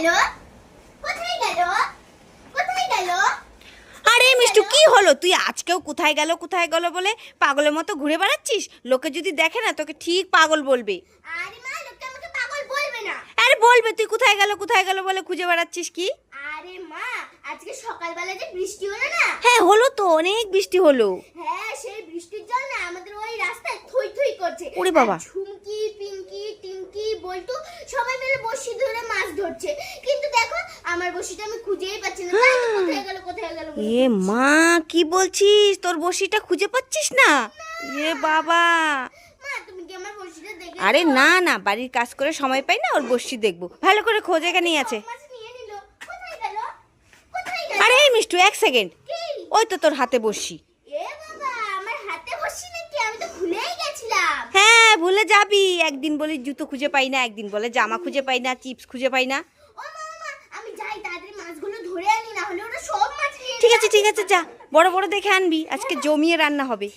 গেল? কোথায় গেল? কোথায় গেল? আরে মিষ্টু কি হলো? তুই আজকেও কোথায় গেল কোথায় গেল বলে পাগলের মতো ঘুরে বেড়াচ্ছিস? লোকে যদি দেখে না তোকে ঠিক পাগল বলবে। আরে মা লোকটা আমাকে পাগল বলবে না। আরে বলবে তুই কোথায় গেল কোথায় গেল বলে খুঁজে বেড়াচ্ছিস কি? আরে মা আজকে সকালবেলা যে বৃষ্টি হলো না? হ্যাঁ হলো তো অনেক বৃষ্টি হলো। হ্যাঁ সেই বৃষ্টির জল না আমাদের ওই রাস্তায় থই থই করছে। ওরে বাবা। ঝুমকি পিঙ্কি টিঙ্কি বল্টু সবাই মিলে বড়শি আমার বড়শিটা আমি খুঁজেই পাচ্ছি না। তাই তো কোথায় গেল কোথায় গেল এ মা কি বলছিস? তোর বসিটা খুঁজে পাচ্ছিস না? এ বাবা। আরে না না বাড়ির কাজ করে সময় পাই না ওর বসি দেখব। ভালো করে খোঁজ এখানেই আছে। আরে মিষ্টু এক সেকেন্ড। ওই তো তোর হাতে বসি হ্যাঁ ভুলে যাবি। একদিন বলি জুতো খুঁজে পাই না একদিন বলে জামা খুঁজে পাই না চিপস খুঁজে পাই না ও মা ও মা আমি যাই তাড়াতাড়ি মাছগুলো ধরে আনি না হলে ওরা সব মাছ নিয়ে ঠিক আছে ঠিক আছে যা। বড় বড় দেখে আনবি। আজকে জমিয়ে রান্না হবে।